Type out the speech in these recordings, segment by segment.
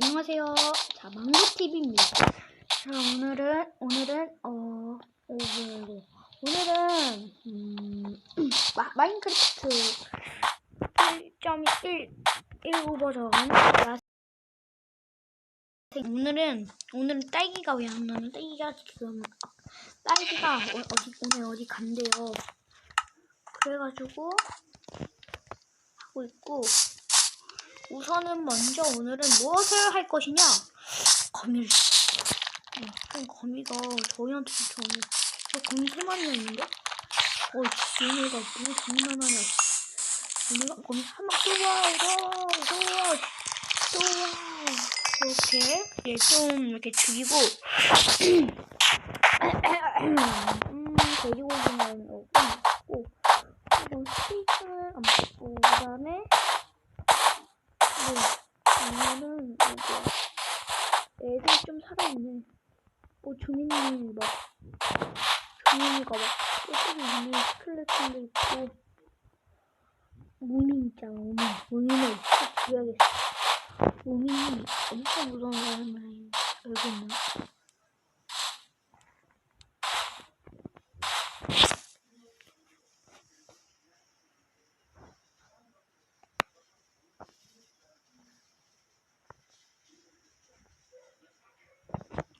안녕하세요. 자, 망고TV입니다. 자, 오늘은, 오늘은, 어, 오늘, 오늘은, 음, 마, 마인크래프트 1.119 버전, 오늘은, 오늘은 딸기가 왜 안 나면 딸기가 지금, 딸기가 어, 어디, 오늘 어디 간대요. 그래가지고, 하고 있고, 우선은 먼저 오늘은 무엇을 할 것이냐? 거미를. 어, 좀 거미가 저희한테 진짜 오늘 저 거미 세 마리나 있는데? 어, 얘네가 뭐 장난 하냐? 얘네가 거미 한방 쏘아, 쏘아, 쏘아, 이렇게 이제 좀 이렇게 죽이고, 음, 돼지고기는 먹고, 그리고 스테이크를 안 먹고, 그 다음에 네, 오늘은 이제 애들 좀 살아있네. 뭐 주민이 막 주민이가 막 저쪽에 있는 스켈레톤도 있고 무민 있잖아 무민 무민을 꼭 죽여야겠어. 무민이 엄청 무서운 사람을 알고 있나?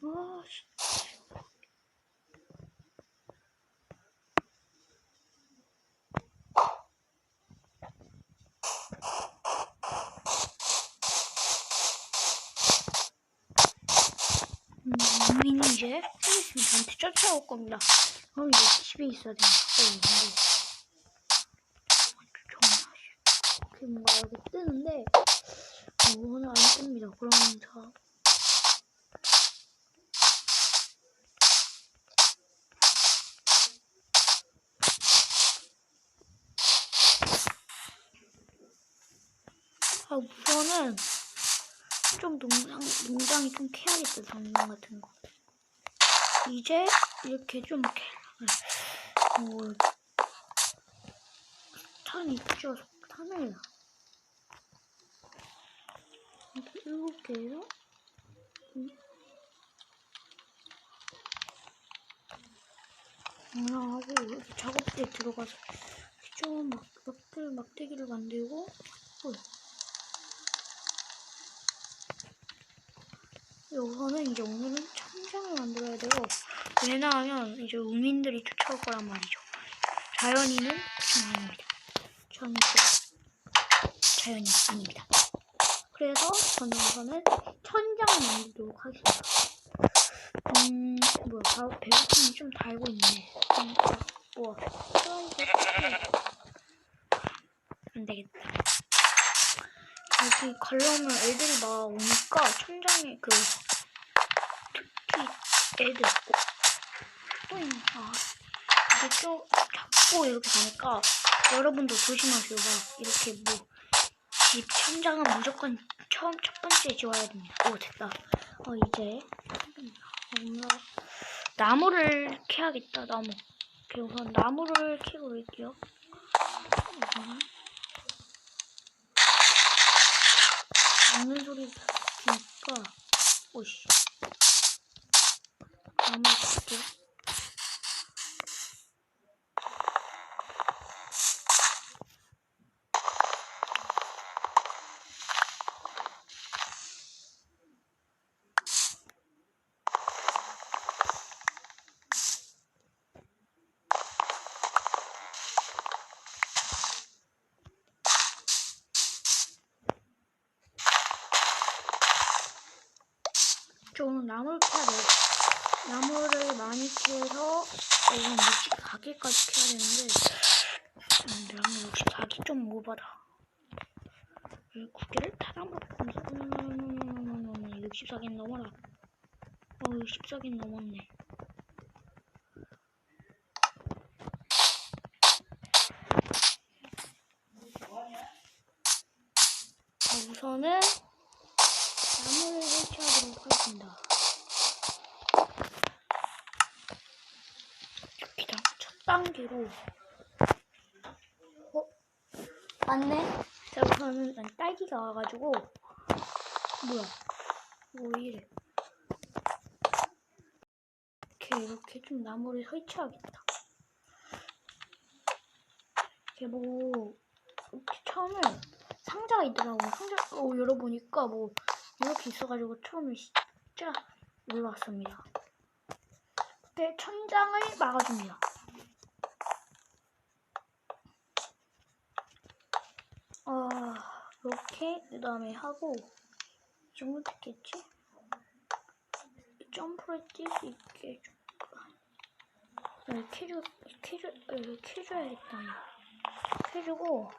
아, 씨. 음, 민 이 이제 좀 있으면 저한테 쫓아올 겁니다. 그럼 이제 집에 있어야 된다. 어, 그게 뭔가 여기 뜨는데 어, 오늘 안 뜹니다. 그러면 저 아, 우선은 좀 농장, 농장이 좀 캐야겠다, 정장 같은 거. 이제 이렇게 좀 캐, 뭐, 탄 있죠? 탄을 이렇게 일곱 개요? 음. 하고 여기 작업대에 들어가서 좀 막, 막대, 막대기를 만들고 어, 우선은 이제 오늘은 천장을 만들어야 돼요. 왜냐하면 이제 우민들이 쫓아올 거란 말이죠. 아닙니다. 저는 이제 자연이 아닙니다. 그래서 저는 우선은 천장을 만들도록 하겠습니다. 음, 뭐야, 바, 배고픔이 좀 달고 있네. 음, 우와, 아, 안 되겠다. 여기 가려면 애들이 나오니까 천장에 그 애들 또. 아 이게 좀 잡고 이렇게 가니까 여러분도 조심하세요. 막 이렇게 뭐 집 천장은 무조건 처음 첫 번째 지워야 됩니다. 오 됐다. 어 이제 뭔가 나무를 캐야겠다. 나무. 우선 나무를 캐고 올게요. 먹는 소리 들으니까 오씨 나무 줄게 저 오늘 캐야 돼요. 나무를 많이 캐서 오늘 64개까지 캐야 되는데 음, 나무 64개 좀 오바다. 9개를 타다먹으면서 64개 넘어라. 어 64개 넘었네. 자, 우선은 나무를 설치하도록 하겠습니다. 1단계로. 어? 맞네? 저거는 딸기가 와가지고. 뭐야? 뭐 오이래. 이렇게 이렇게 좀 나무를 설치하겠다. 이렇게 뭐 이렇게 처음에 상자가 있더라고. 상자 어, 열어보니까 뭐 이렇게 있어가지고 처음에 진짜 놀랐습니다. 그때 천장을 막아줍니다. 아 이렇게 그 다음에 하고 이 정도 됐겠지? 점프를 뛸 수 있게 해줄까? 이렇게 해줘, 이렇게 해줘, 이렇게 해줘야겠다. 이렇게 해주고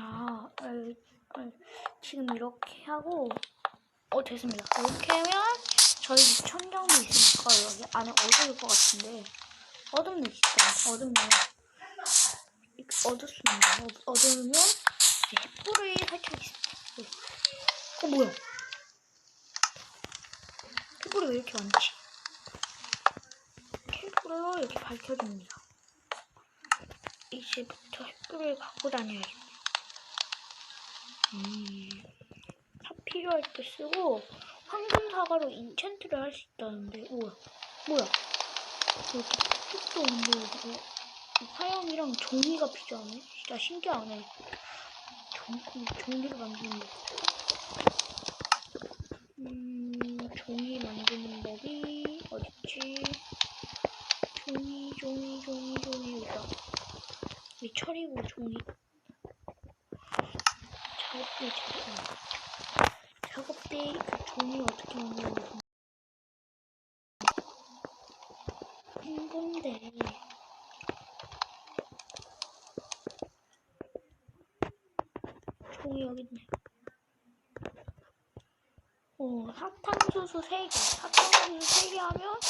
아, 에, 에, 지금 이렇게 하고 어 됐습니다. 이렇게 하면 저희 집 천장도 있으니까 여기 안에 어두울 것 같은데 어둡네 진짜 어둡네 어둡습니다. 어, 어두우면 햇불을 설치하겠습니다. 네. 어 뭐야? 햇불이 왜 이렇게 많지? 햇불로 이렇게 밝혀줍니다. 이제부터 햇불을 갖고 다녀야겠네. 음, 다 필요할 때 쓰고 황금 사과로 인챈트를 할 수 있다는데 우와 뭐야? 이렇게 툭툭 만들고 화염이랑 종이가 필요하네? 진짜 신기하네. 종, 종이를 만드는 법 음, 종이 만드는 법이 어딨지? 종이 종이 종이 종이 여기다. 이 철이고 종이 작업대 작업 종이 어떻게 만드는지 홍보인데. 종이 여기 있네. 어 사탕수수 3개. 사탕수수 3개 하면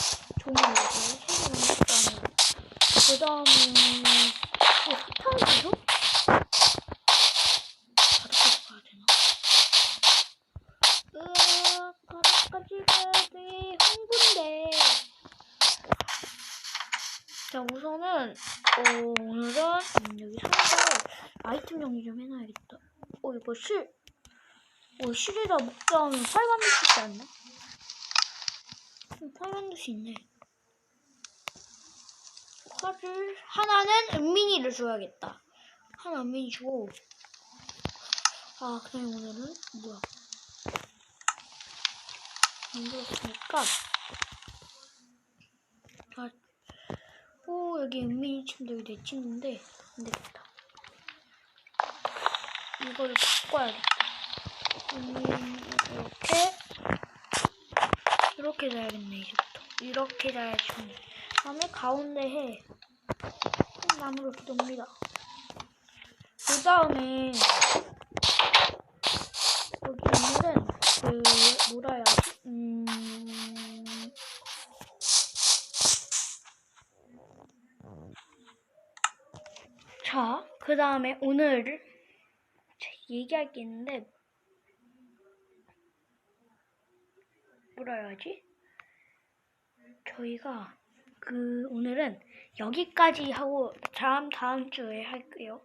종이 이렇게 3개 만들었다는. 그 다음에 어 사탕수수? 자, 우선은, 어, 오늘은, 음, 여기 상자에 아이템 정리 좀 해놔야겠다. 어, 이거 실, 어, 실에다 묶자하면 활 만들 수 있지 않나? 음, 활 만들 수 있네. 활을, 하나는 은민이를 줘야겠다. 하나 은민이 주고, 아, 그다음에 오늘은 뭐야? 만들었으니까 아, 오 여기 은민이 침대 여기 내 침대인데 안 되겠다. 이거를 바꿔야겠다. 음, 이렇게 이렇게 자야겠네 이제부터 이렇게 자야지. 다음에 가운데에 나무를 이렇게 놓습니다. 그 다음에 여기 오늘은 그 뭐라 해야지? 음... 그 다음에 오늘 얘기할 게 있는데 뭐라 해야지? 저희가 그 오늘은 여기까지 하고 다음 다음 주에 할게요.